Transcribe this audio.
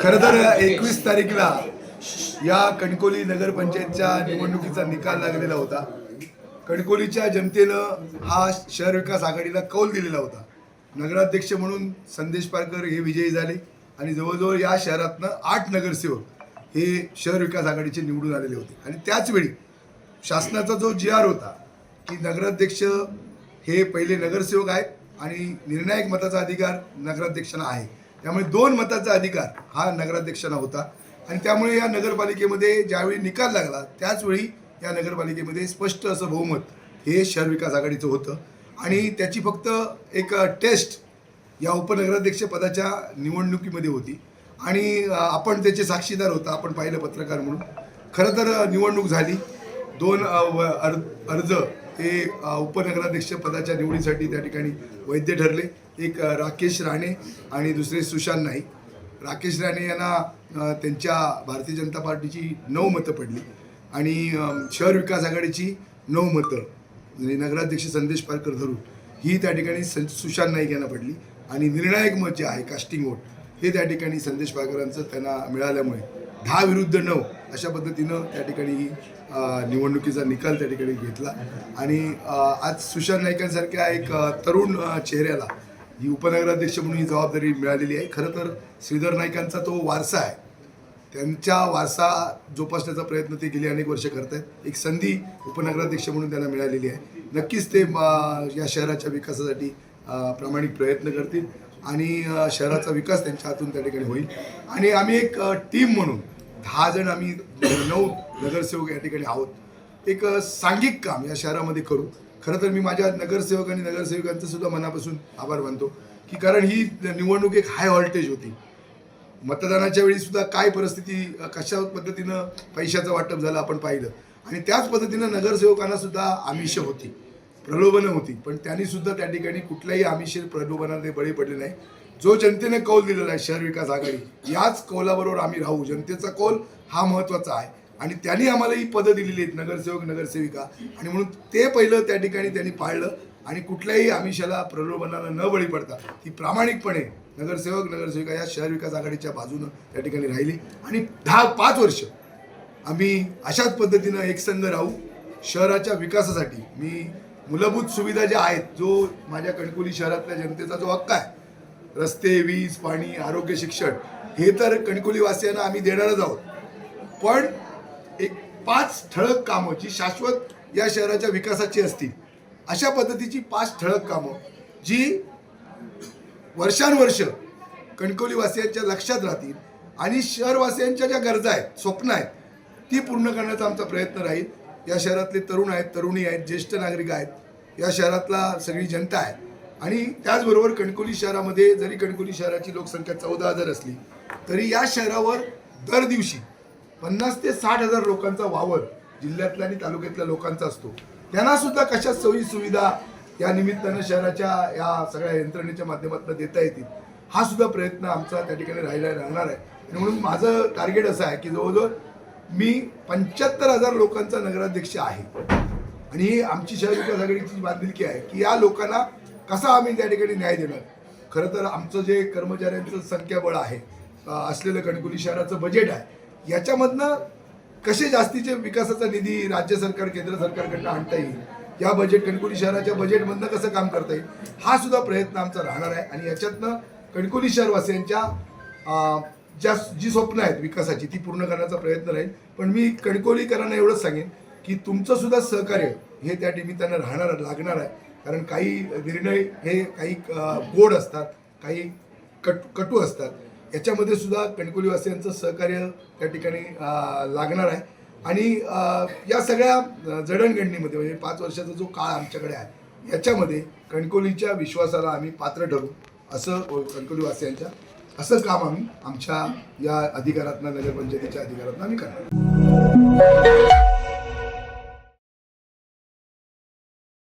खरं तर एकवीस तारीखला या कणकोली नगरपंचायतच्या निवडणुकीचा निकाल लागलेला होता. कणकोलीच्या जनतेनं हा शहर विकास आघाडीला कौल दिलेला होता. नगराध्यक्ष म्हणून संदेश पारकर हे विजयी झाले आणि जवळजवळ या शहरातनं आठ नगरसेवक हे शहर विकास आघाडीचे निवडून आलेले होते. आणि त्याचवेळी शासनाचा जो जी आर होता की नगराध्यक्ष हे पहिले नगरसेवक आहेत आणि निर्णायक मताचा अधिकार नगराध्यक्षांना आहे. त्यामुळे दोन मताचा अधिकार हा नगराध्यक्षांना होता. आणि त्यामुळे या नगरपालिकेमध्ये ज्यावेळी निकाल लागला त्याचवेळी या नगरपालिकेमध्ये स्पष्ट असं बहुमत हे शहर विकास आघाडीचं होतं. आणि त्याची फक्त एक टेस्ट या उपनगराध्यक्ष पदाच्या निवडणुकीमध्ये होती. आणि आपण त्याचे साक्षीदार होता आपण पाहिलं पत्रकार म्हणून. खरं तर निवडणूक झाली. दोन अर्ज ते हे उपनगराध्यक्ष पदाच्या निवडीसाठी त्या ठिकाणी वैद्य ठरले. एक राकेश राणे आणि दुसरे सुशांत नाईक. राकेश राणे यांना त्यांच्या भारतीय जनता पार्टीची नऊ मतं पडली आणि शहर विकास आघाडीची नऊ मतं म्हणजे नगराध्यक्ष संदेश पारकर धरून ही त्या ठिकाणी सं सुशांत नाईक यांना पडली. आणि निर्णायक मत जे आहे कास्टिंग वोट हे त्या ठिकाणी संदेश पारकरांचं त्यांना मिळाल्यामुळे दहा विरुद्ध नऊ अशा पद्धतीनं त्या ठिकाणी ही निवडणुकीचा निकाल त्या ठिकाणी घेतला. आणि आज सुशांत नाईकांसारख्या एक तरुण चेहऱ्याला ही उपनगराध्यक्ष म्हणून ही जबाबदारी मिळालेली आहे. खरं तर श्रीधर नाईकांचा तो वारसा आहे. त्यांच्या वारसा जोपासण्याचा प्रयत्न ते गेली अनेक वर्ष करत आहेत एक संधी उपनगराध्यक्ष म्हणून त्यांना मिळालेली आहे. नक्कीच ते या शहराच्या विकासासाठी प्रामाणिक प्रयत्न करतील आणि शहराचा विकास त्यांच्या हातून त्या ठिकाणी होईल. आणि आम्ही एक टीम म्हणून दहा जण आम्ही नऊ नगरसेवक या ठिकाणी आहोत. एक सांघिक काम या शहरामध्ये करू. खरं तर मी माझ्या नगरसेवक आणि नगरसेविकांचं सुद्धा मनापासून आभार मानतो की कारण ही निवडणूक एक हाय व्हॉल्टेज होती. मतदानाच्या वेळी सुद्धा काय परिस्थिती कशा पद्धतीनं पैशाचं वाटप झालं आपण पाहिलं. आणि त्याच पद्धतीनं नगरसेवकांना सुद्धा आमिष होती प्रलोभनं होती. पण त्यांनी सुद्धा त्या ठिकाणी कुठल्याही आमिष प्रलोभनाने बळी पडले नाही. जो जनतेने कौल दिलेला आहे शहर विकास आघाडी याच कौलाबरोबर आम्ही राहू. जनतेचा कौल हा महत्त्वाचा आहे. आणि त्यांनी आम्हाला ही पदं दिलेली आहेत नगरसेवक नगरसेविका. आणि म्हणून ते पहिलं त्या ठिकाणी त्यांनी पाळलं. आणि कुठल्याही आमिषाला प्रलोभनाला न बळी पडता ती प्रामाणिकपणे नगरसेवक नगरसेविका या शहर विकास आघाडीच्या बाजूनं त्या ठिकाणी राहिली. आणि दहा पाच वर्ष आम्ही अशाच पद्धतीनं एकसंघ राहू. शहराच्या विकासासाठी मी मूलभूत सुविधा ज्या आहेत जो माझ्या कणकोली शहरातल्या जनतेचा जो हक्क आहे रस्ते वीज पाणी आरोग्य शिक्षण हे तर कणकुलीवासियांना आम्ही देणारच आहोत. पण एक पाच ठळक कामं जी शाश्वत या शहराच्या विकासाची असतील अशा पद्धतीची पाच ठळक कामं जी वर्षानुवर्ष कणकवलीवासियांच्या लक्षात राहतील आणि शहरवासियांच्या ज्या गरजा आहेत स्वप्न आहेत ती पूर्ण करण्याचा आमचा प्रयत्न राहील. या शहरातले तरुण आहेत तरुणी आहेत ज्येष्ठ नागरिक आहेत या शहरातला सगळी जनता आहे. आणि त्याचबरोबर कणकोली शहरामध्ये जरी कणकोली शहराची लोकसंख्या चौदा हजार असली तरी या शहरावर दर दिवशी पन्नास ते साठ हजार लोकांचा वावर जिल्ह्यातल्या आणि तालुक्यातल्या लोकांचा असतो. त्यांना सुद्धा कशा सोयी सुविधा या निमित्तानं शहराच्या या सगळ्या यंत्रणेच्या माध्यमातून देता येतील हा सुद्धा प्रयत्न आमचा त्या ठिकाणी राहिला राहणार आहे. आणि म्हणून माझं टार्गेट असं आहे की जवळजवळ मी पंच्याहत्तर हजार लोकांचा नगराध्यक्ष आहे. आणि ही आमची शहर विकास आघाडीची बांधिलकी आहे की या लोकांना कसा आम्ही त्या ठिकाणी न्याय देणार? खरं तर आमचं जे कर्मचाऱ्यांचं संख्याबळ आहे असलेलं कणकुली शहराचं बजेट आहे याच्यामधनं कसे जास्तीचे विकासाचा निधी राज्य सरकार केंद्र सरकारकडनं आणता येईल? या बजेट कणकुली शहराच्या बजेटमधनं कसं काम करता येईल? हा सुद्धा प्रयत्न आमचा राहणार आहे आणि याच्यातनं कणकुली शहरवासियांच्या ज्या जी स्वप्न आहेत विकासाची ती पूर्ण करण्याचा प्रयत्न राहील. पण मी कणकोलीकरांना एवढंच सांगेन की तुमचं सुद्धा सहकार्य हे त्या निमित्तानं राहणार लागणार आहे. कारण काही निर्णय हे काही गोड असतात काही कट कटू असतात. याच्यामध्ये सुद्धा कणकोलीवासियांचं सहकार्य त्या ठिकाणी लागणार आहे. आणि या सगळ्या जडणघडणीमध्ये म्हणजे पाच वर्षाचा जो काळ आमच्याकडे आहे याच्यामध्ये कणकोलीच्या विश्वासाला आम्ही पात्र ठरू असं कणकोलीवासियांच्या असं काम आम्ही आमच्या या अधिकारातनं नगरपंचायतीच्या अधिकारातनं आम्ही करणार.